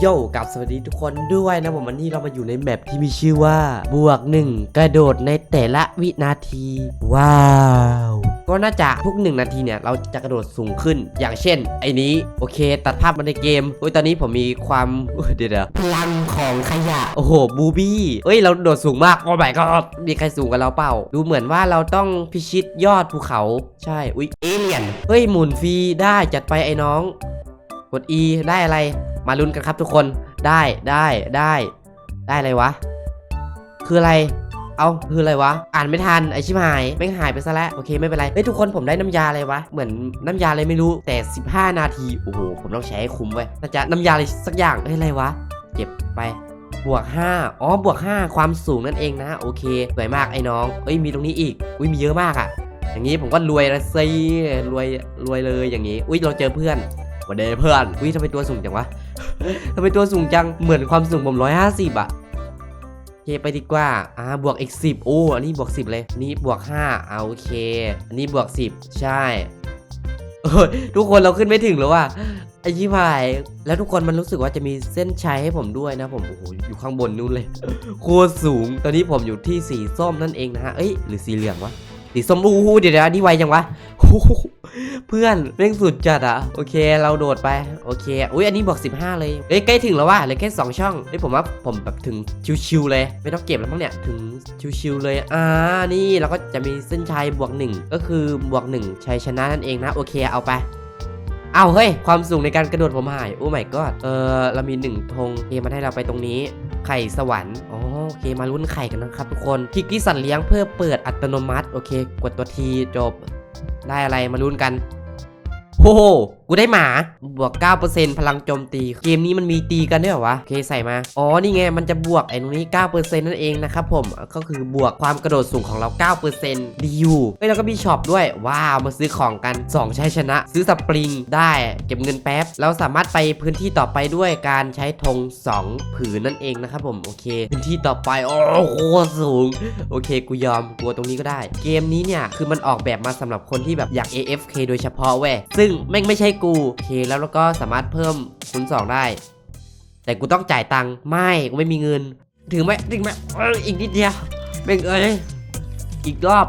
โย่กับสวัสดีทุกคนด้วยนะผมวันนี้เรามาอยู่ในแมปที่มีชื่อว่า บวกหนึ่งกระโดดในแต่ละวินาที ว้าว ก็น่าจะทุกหนึ่งนาทีเนี่ย เราจะกระโดดสูงขึ้นอย่างเช่น ไอ้นี้ โอเค ตัดภาพมาในเกมโอ้ยตอนนี้ผมมีความเดี๋ยวพลังของขยะ โอ้โหบูบี้เอ้ย เราโดดสูงมากโอ้ my god มีใครสูงกับเราเปล่า ดูเหมือนว่าเราต้องพิชิตยอดภูเขา ใช่อุ้ยเอเลียนเฮ้ยหมุนฟรีได้จัดไปไอ้น้อง กด E ได้อะไร มาลุ้นกันครับทุกคน ได้ได้ได้ ได้อะไรวะ คืออะไร เอาคืออะไรวะ อ่านไม่ทันไอชิบหายไม่หายไปซะแล้วโอเคไม่เป็นไร เฮ้ยทุกคนผมได้น้ำยาอะไรวะ เหมือนน้ำยาอะไรไม่รู้แต่ 15 นาที โอ้โหผมต้องใช้ให้คุ้มเว้น่าจะน้ำยาอะไรสักอย่างเฮ้ยอะไรวะ เก็บไปบวก 5 อ๋อ บวก 5 ความสูงนั่นเองนะ โอเค สวยมากไอ้น้อง เอ้ย มีตรงนี้อีก อุ้ย มีเยอะมากอะอย่างนี้ผมก็รวยละสิรวย รวยเลยอย่างนี้ อุ้ย เราเจอเพื่อน วันเดเพื่อนอุ้ยทำไมตัวสูงจังวะทำไมตัวสูงจังเหมือนความสูงผมร้อยห้าสิบอะโอเคไปดีกว่า อ่า บวกอีกสิบโอ้ อันนี้บวกสิบเลยอันนี้บวกห้าเอาโอเค อันนี้บวกสิบใช่เอ้ยทุกคนเราขึ้นไม่ถึงแล้วว่ะไอ้ยี่พาย แล้วทุกคนมันรู้สึกว่าจะมีเส้นชัยให้ผมด้วยนะผม โอ้โห อยู่ข้างบนนู่นเลย โคตรสูง ตอนนี้ผมอยู่ที่สีส้มนั่นเองนะฮะ เอ้ย หรือสีเหลืองวะ สีส้มอู้หูเดี๋ยวอันนี้ไวจังวะเพื่อนเร่งสุดจัดอะโอเค เราโดดไปโอเคอุ้ยอันนี้บอก 15 เลยเอ้ยใกล้ถึงแล้วว่ะเหลือแค่2ช่องเฮ้ยผมว่าผมแบบถึงชิวๆเลย ไม่ต้องเก็บแล้วมั้งเนี่ยถึงชิวๆเลยอ่านี่เราก็จะมีเส้นชัยบวก 1 ก็คือบวก1ชัยชนะนั่นเองนะโอเคเอาไปเอาเฮ้ย ความสูงในการกระโดดผมหาย โอ้ my god เออเรามีหนึ่งธงโอเคมันให้เราไปตรงนี้ ไข่สวรรค์ โอเคมาลุ้นไข่กันนะครับทุกคนคลิกที่สัตว์เลี้ยงเพื่อเปิดอัตโนมัติ โอเค กดตัวทีจบ ได้อะไรมาลุ้นกันโอ้โห กูได้หมา บวก 9%พลังโจมตี เกมนี้มันมีตีกันด้วยเหรอวะ โอเคใส่มา อ๋อ นี่ไง มันจะบวกไอ้ตรงนี้ 9%นั่นเองนะครับผม ก็คือบวกความกระโดดสูงของเรา 9%ดีอยู่เฮ้ยแล้วก็มีช็อปด้วย ว้าว มาซื้อของกัน2ใช้ชนะ ซื้อสปริงได้เก็บเงินแป๊บ เราสามารถไปพื้นที่ต่อไปด้วยการใช้ธง2 ผืนนั่นเองนะครับผม โอเค พื้นที่ต่อไป โอ้โหสูง โอเค กูยอมกลัวตรงนี้ก็ได้ เกมนี้เนี่ย คือมันออกแบบมาสำหรับคนที่แบบอยาก AFK โดยเฉพาะเว้ย ซึ่งแม่งไม่ใช่กูโอเคแล้วเราก็สามารถเพิ่มคูณสองได้ แต่กูต้องจ่ายตังค์ไม่กูไม่มีเงิน ถึงไหมถึงไหมอีกนิดเดียวแม่งเอ้ยอีกรอบ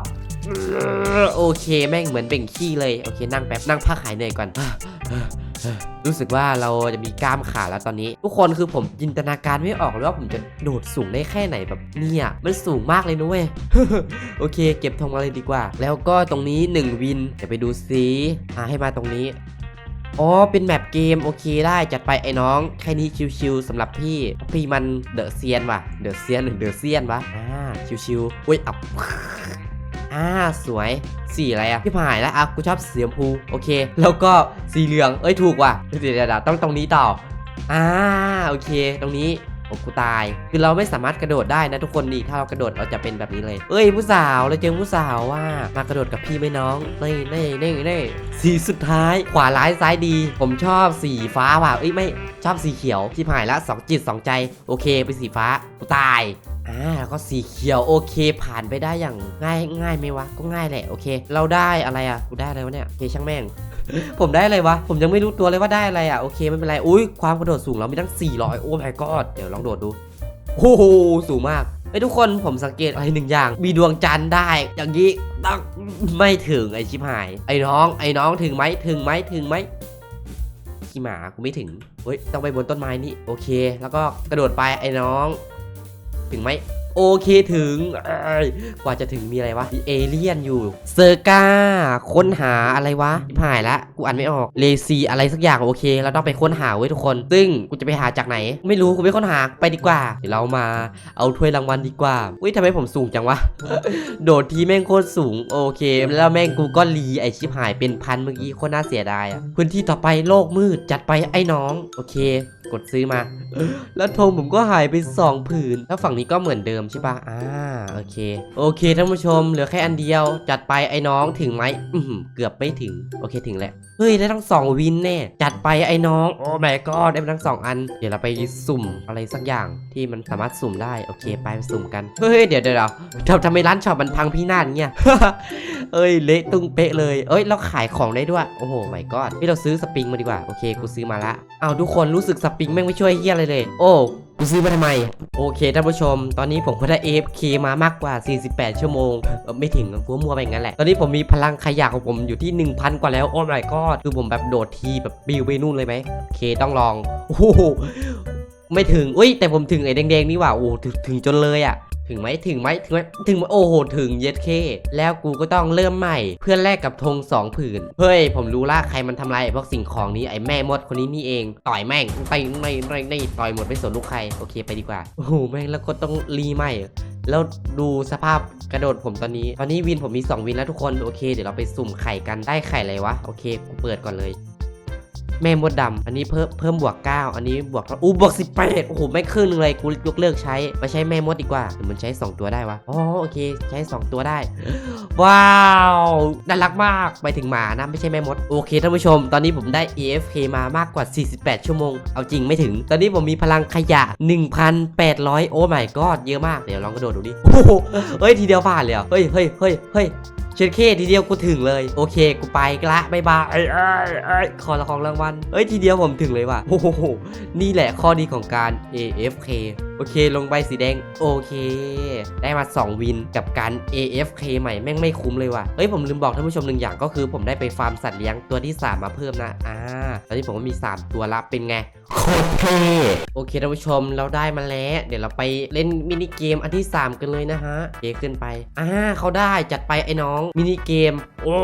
โอเคแม่งเหมือนเบ่งขี้เลยโอเคนั่งแป๊บนั่งพักหายเหนื่อยก่อนรู้สึกว่าเราจะมีกล้ามขาแล้วตอนนี้ ทุกคนคือผมจินตนาการไม่ออกเลยว่าผมจะโดดสูงได้แค่ไหนแบบเนี่ยมันสูงมากเลยนะเว้ยโอเค เก็บธงมาเลยดีกว่า แล้วก็ตรงนี้ 1 วินเดี๋ยวไปดูซิหาให้มาตรงนี้ อ๋อ เป็นแมปเกม โอเคได้จัดไปไอ้น้อง แค่นี้ชิวๆสำหรับพี่ พี่มันเดอะเซียนว่ะ เดอะเซียนหรือเดอะเซียนวะ อ่า ชิวๆอุ้ยอับอ่า สวย สีอะไรอะพี่ผายแล้วอะกูชอบสีชมพู โอเค แล้วก็สีเหลือง เอ้ย ถูกว่ะ เดี๋ยวเดี๋ยวเดี๋ยวต้องตรงนี้ต่อ อ่า โอเค ตรงนี้ โอ้กูตาย คือเราไม่สามารถกระโดดได้นะทุกคนนี่ถ้าเรากระโดดเราจะเป็นแบบนี้เลย เอ้ยผู้สาวเราเจอผู้สาวว่ามากระโดดกับพี่ไหมน้องนี่นี่นี่นี่สีสุดท้ายขวาร้ายซ้ายดี ผมชอบสีฟ้าว่ะเอ้ยไม่ชอบสีเขียวที่ผ่ายละสองจิตสองใจโอเคเป็นสีฟ้ากูตายอ่าแล้วก็สีเขียวโอเคผ่านไปได้อย่างง่ายง่ายไหมวะก็ง่ายแหละโอเค เราได้อะไรอะกูได้อะไรวะเนี่ยโอเคช่างแม่ง ผมได้อะไรวะ ผมยังไม่รู้ตัวเลยว่าได้อะไรอะ โอเคไม่เป็นไร อุ้ยความกระโดดสูงเรามีตั้ง 400 โอ้ my god เดี๋ยวลองโดดดูโอ้โหสูงมากไอ้ทุกคนผมสังเกตอะไรหนึ่งอย่าง มีดวงจันทร์ได้ อย่างนี้ต้องไม่ถึงไอชิบหาย ไอ้น้อง ไอ้น้องถึงไหมถึงไหมถึงไหมขี้หมากูไม่ถึงเฮ้ยต้องไปบนต้นไม้นี่โอเค แล้วก็กระโดดไปไอ้น้อง ถึงไหม โอเคถึงกว่าจะถึงมีอะไรวะมีเอเลี่ยนอยู่ เซอร์กาค้นหาอะไรวะชิบหายละกูอ่านไม่ออกเลซีอะไรสักอย่างโอเคเราต้องไปค้นหาเว้ทุกคน ซึ่งกูจะไปหาจากไหน ไม่รู้กูไปค้นหาไปดีกว่าเดี๋ยวเรามาเอาถ้วยรางวัลดีกว่าอุ้ยทำไมผมสูงจังวะโดดทีแม่งโคตรสูงโอเค แล้วแม่งกูก็รีไอชิบหายเป็นพันเมื่อกี้โคตรน่าเสียดายอะพื้นที่ต่อไปโลกมืดจัดไปไอ้น้อง โอเค กดซื้อมา แล้วธงผมก็หายไป 2 ผืน แล้วฝั่งนี้ก็เหมือนเดิมใช่ปะอ่าโอเค โอเคท่านผู้ชมเหลือแค่อันเดียว จัดไปไอ้น้องถึงไหมอือหือเกือบไม่ถึง โอเคถึงแล้วเฮ้ยได้ทั้ง 2 วินแน่ จัดไปไอ้น้อง โอ้แม่ก็ได้ทั้ง 2 อัน เดี๋ยวเราไปสุ่มอะไรสักอย่างที่มันสามารถสุ่มได้โอเคไปสุ่มกัน เฮ้ยเดี๋ยวเดี๋ยวเดี๋ยวทำทำไมร้านช็อปมันพังพินาศเงี้ยเอ้ยเละตุ้งเป๊ะเลย เอ้ยเราขายของได้ด้วย โอ้โหไม่ก็พี่เราซื้อสปริงมาดีกว่า โอเค กูซื้อมาละ เอาทุกคนรู้สึกสปิงแม่งไม่ช่วยเฮียอะไรเลย โอ้กูซื้อมาทำไม โอเคท่านผู้ชม ตอนนี้ผมก็ได้ AFK มามากกว่า 48 ชั่วโมง ไม่ถึงฟัวมัวไปงั้นแหละ ตอนนี้ผมมีพลังขยะของผมอยู่ที่ 1,000 กว่าแล้ว โอ้ my god คือผมแบบโดดทีแบบบิวไปนู่นเลยไหมโอเคต้องลอง โอ้โหไม่ถึง อุ้ยแต่ผมถึงไอ้แดงๆนี่ว่าโอ้ถึงถึงจนเลยอะ ถึงไหมถึงไหมถึงไหมถึงไหมโอ้โหถึงเย็ดเค แล้วกูก็ต้องเริ่มใหม่ เพื่อแลกกับธงสองผืน เฮ้ย ผมรู้ละใครมันทำลายไอ้พวกสิ่งของนี้ไอ้แม่มดคนนี้นี่เอง ต่อยแม่งไปในในในต่อยหมดไม่สนลูกใครโอเคไปดีกว่าโอ้โหแม่งแล้วก็ต้องรีใหม่แล้วดูสภาพกระโดดผมตอนนี้ ตอนนี้วินผมมี 2 วินแล้วทุกคน โอเค เดี๋ยวเราไปสุ่มไข่กัน ได้ไข่อะไรวะ โอเค กูเปิดก่อนเลย แม่มดดำอันนี้เพิ่มเพิ่มบวก 9 อันนี้บวกเท่าอู้บวก 18 โอ้โหไม่ครึ่งหนึงเลยกูยกเลิกใช้ไปใช้แม่มดดีกว่าหรือมันใช้ 2 ตัวได้วะอ๋อโอเค ใช้ 2 ตัวได้ ว้าวน่ารักมากไปถึงหมานะไม่ใช่แม่มดโอเคท่านผู้ชม ตอนนี้ผมได้ AFK มามากกว่า 48 ชั่วโมง เอาจริงไม่ถึง ตอนนี้ผมมีพลังขยะ 1,800 โอ้ my god เยอะมากเดี๋ยวลองกระโดดดูดิโอ้โหเฮ้ยทีเดียวผ่านเลยเฮ้ยเฮ้ยเฮ้ยเฮ้ย เชดเคทีเดียวกูถึงเลย โอเค กูไปกละบายบายเอ้ยเอ้ยเอ้ยขอละของรางวัลเอ้ยทีเดียวผมถึงเลยว่ะโอ้โหนี่แหละข้อดีของการ AFK โอเค ลงใบสีแดง โอเค ได้มา 2 วินกับการ AFK ใหม่แม่งไม่คุ้มเลยว่ะ เฮ้ย ผมลืมบอกท่านผู้ชมหนึ่งอย่างก็คือผมได้ไปฟาร์มสัตว์เลี้ยงตัวที่ 3 มาเพิ่มนะ อ่า ตอนนี้ผมก็มี 3 ตัวละเป็นไงโคตรเท่โอเคท่านผู้ชมเราได้มาแล้ว เดี๋ยวเราไปเล่นมินิเกมอันที่ 3 กันเลยนะฮะเกขึ้นไป อ่าเขาได้จัดไปไอ้น้องมินิเกม โอ้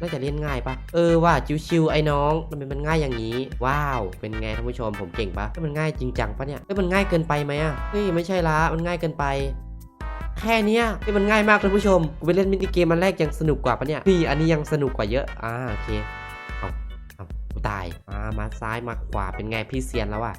น่าจะเล่นง่ายปะเออว่าชิวๆไอ้น้องทำไมมันง่ายอย่างนี้ ว้าว เป็นไงท่านผู้ชมผมเก่งปะมันง่ายจริงจังปะเนี่ยเฮ้ยมันง่ายเกินไปไหมอะเฮ้ยไม่ใช่ละมันง่ายเกินไป แค่นี้ที่มันง่ายมากท่านผู้ชมกูไปเล่นมินิเกมมันแรกยังสนุกกว่าปะเนี่ยนี่อันนี้ยังสนุกกว่าเยอะอ่าโอเคเอาเอากูตายอ่ามาซ้ายมาขวาเป็นไงพี่เซียนแล้วอะ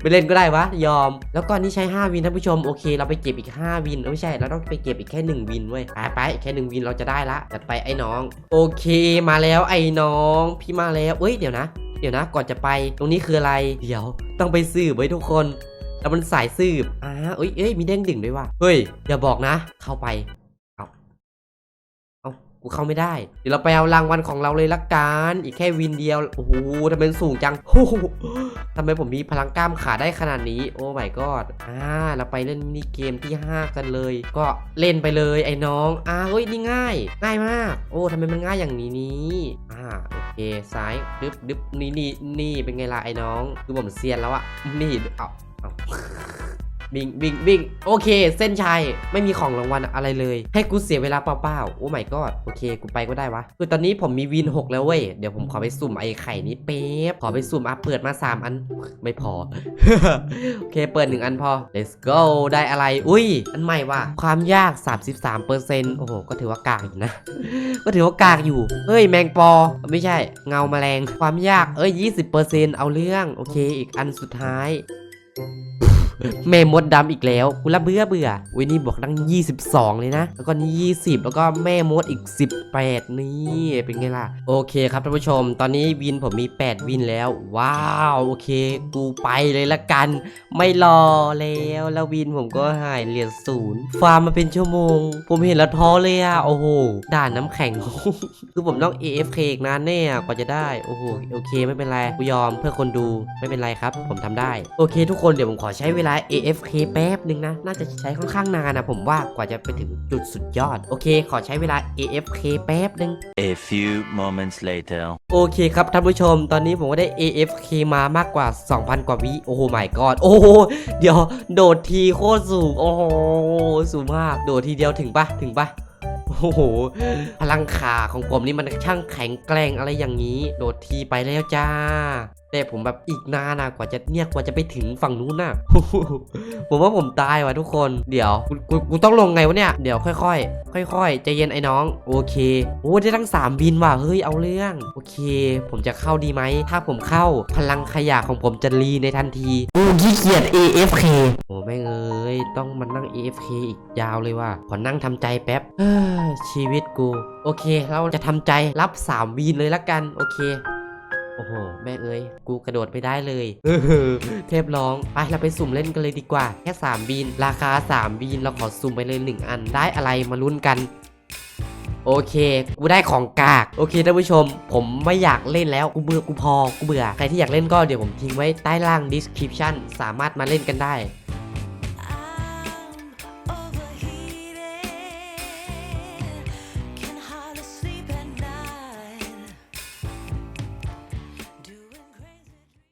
ไปเล่นก็ได้วะ ยอม แล้วก็อันนี่ใช้ 5 วินท่านผู้ชมโอเค เราไปเก็บอีก 5 วินไม่ใช่เราต้องไปเก็บอีกแค่ 1 วินเว้ยไปไปแค่ 1 วินเราจะได้ละจัดไปไอ้น้อง โอเคมาแล้วไอ้น้อง พี่มาแล้วเอ้ยเดี๋ยวนะ เดี๋ยวนะ ก่อนจะไปตรงนี้คืออะไร เดี๋ยว ต้องไปสืบไว้ทุกคนแล้วมันสายสืบอ่าเอ้ยเอ้ยมีเด้งดึงด้วยว่ะเฮ้ยอย่าบอกนะ เข้าไป กูเข้าไม่ได้ เดี๋ยวเราไปเอารางวัลของเราเลยละกันอีกแค่วินเดียวโอ้โหทำไมสูงจังโอ้โหทำไมผมมีพลังกล้ามขาได้ขนาดนี้ โอ้ my god อ่าเราไปเล่นมินิเกมที่ 5 กันเลย ก็เล่นไปเลยไอ้น้องอ่าเฮ้ยนี่ง่าย ง่ายมาก โอ้ทำไมมันง่ายอย่างนี้นี้อ่าโอเคซ้ายดึบดึบนี่นี่นี่เป็นไงล่ะไอ้น้อง คือผมเซียนแล้วอะนี่เอาเอา บิงบิงบิงโอเค เส้นชัยไม่มีของรางวัลอะไรเลย ให้กูเสียเวลาเปล่าๆโอ้ my god โอเค กูไปก็ได้วะคือตอนนี้ผมมีวิน6แล้วเว้ยเดี๋ยวผมขอไปสุ่มไอ้ไข่นี้เป๊บขอไปสุ่มอะเปิดมา 3 อันไม่พอ โอเคเปิด 1 อันพอ let's go ได้อะไร อุ้ย อันใหม่ว่ะความยาก 33%โอ้โห ก็ถือว่ากากอยู่นะ ก็ถือว่ากากอยู่ เฮ้ย แมงปอ ไม่ใช่ เงาแมลง ความยาก เอ้ย 20%เอาเรื่อง โอเค อีกอันสุดท้าย แม่มดดำอีกแล้วกูละเบื่อเบื่ออุ้ยนี่บอกตั้ง 22 เลยนะ แล้วก็นี่20 แล้วก็แม่มดอีก 18 นี่เป็นไงล่ะ โอเคครับท่านผู้ชม ตอนนี้วินผมมี 8 วินแล้ว ว้าว โอเค กูไปเลยละกัน ไม่รอแล้วแล้ววินผมก็หายเหรียญศูนย์ฟาร์มมาเป็นชั่วโมง ผมเห็นแล้วท้อเลยอะโอ้โหด่านน้ำแข็ง คือผมต้อง AFK อีกนานแน่กว่าจะได้ โอ้โห โอเค ไม่เป็นไร กูยอมเพื่อคนดู ไม่เป็นไรครับ ผมทำได้ โอเค ทุกคน เดี๋ยวผมขอใช้เวลา AFK แป๊บหนึ่งนะ น่าจะใช้ค่อนข้างนานนะผมว่ากว่าจะไปถึงจุดสุดยอด โอเค ขอใช้เวลา AFK แป๊บหนึ่ง A few moments later. โอเคครับท่านผู้ชม ตอนนี้ผมก็ได้ AFK มามากกว่า 2,000 กว่าวิโอ้โห my god โอ้โหเดี๋ยวโดดทีโคตรสูงโอ้โหสูงมากโดดทีเดียวถึงปะถึงปะโอ้โห พลังขาของผมนี่มันช่างแข็งแกร่งอะไรอย่างนี้ โดดทีไปแล้วจ้า แต่ผมแบบอีกนานนะกว่าจะเนี่ยกว่าจะไปถึงฝั่งนู้นน่ะ ผมว่าผมตายว่ะทุกคน เดี๋ยวกูกูต้องลงไงวะเนี่ย เดี๋ยวค่อยๆ ค่อยๆใจเย็นไอ้น้อง โอเค โอ้ได้ทั้ง3บินว่ะ เฮ้ยเอาเรื่อง โอเค ผมจะเข้าดีไหม ถ้าผมเข้าพลังขยะของผมจะรีในทันทีกูขี้เกียจ AFK โอ้แม่เอ้ยต้องมานั่ง AFK อีกยาวเลยว่ะ ขอนั่งทำใจแป๊บชีวิตกู โอเค เราจะทำใจรับ 3วีนเลยละกัน โอเค อ้โห แม่เอ้ย กูกระโดดไม่ได้เลยเทพร้อง ไปเราไปสุ่มเล่นกันเลยดีกว่า แค่ 3 บีน ราคา 3 บีน เราขอสุ่มไปเลย 1 อัน ได้อะไรมาลุ้นกันโอเค กูได้ของกาก โอเคท่านผู้ชม ผมไม่อยากเล่นแล้ว กูเบื่อ กูพอ กูเบื่อ ใครที่อยากเล่นก็เดี๋ยวผมทิ้งไว้ใต้ล่าง description สามารถมาเล่นกันได้